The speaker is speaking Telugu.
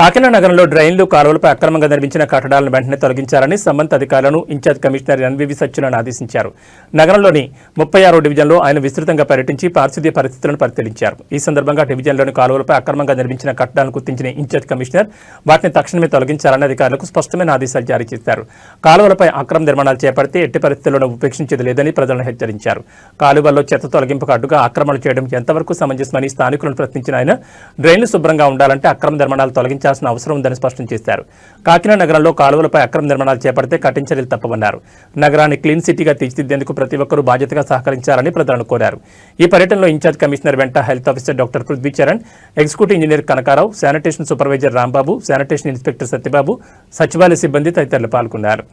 కాకినాడ నగరంలో డ్రైన్లు కాలువలపై అక్రమంగా నిర్మించిన కట్టడాలను వెంటనే తొలగించాలని సంబంధిత అధికారులను ఇన్ఛార్జ్ కమిషనర్ ఎన్వివి సత్యనారాయణ ఆదేశించారు. నగరంలోని ముప్పై ఆరో డివిజన్లో ఆయన విస్తృతంగా పర్యటించి పారిశుద్ధ్య పరిస్థితులను పరిశీలించారు. ఈ సందర్భంగా డివిజన్లోని కాలువలపై అక్రమంగా నిర్మించిన కట్టడాలను గుర్తించిన ఇన్ఛార్జ్ కమిషనర్ వాటిని తక్షణమే తొలగించాలని అధికారులకు స్పష్టమైన ఆదేశాలు జారీ చేశారు. కాలువలపై అక్రమ నిర్మాణాలు చేపడితే ఎట్టి పరిస్థితుల్లోనూ ఉపేక్షించేది లేదని ప్రజలను హెచ్చరించారు. కాలువల్లో చెత్త తొలగింపుకు అడ్డుగా ఆక్రమణలు చేయడం ఎంతవరకు సమంజసమని స్థానికులను ప్రశ్నించిన ఆయన డ్రైన్లు శుభ్రంగా ఉండాలంటే అక్రమ నిర్మాణాలు తొలగించాల్సిన అవసరం ఉందని స్పష్టం చేశారు. కాకినాడ నగరంలో కాలువలపై అక్రమ నిర్మాణాలు చేపడితే కఠిన చర్యలు తప్పవన్నారు నగరాన్ని క్లీన్ సిటీగా తీర్చిదిద్దేందుకు ప్రతి ఒక్కరూ బాధ్యతగా సహకరించాలని ప్రజలను కోరారు. ఈ పర్యటనలో ఇన్ఛార్జ్ కమిషనర్ వెంట health officer doctor Prithvi Charan executive engineer Kanakarao sanitation supervisor Rambabu sanitation inspector Satyababu సచివాలయ సిబ్బంది తదితరులు పాల్గొన్నారు.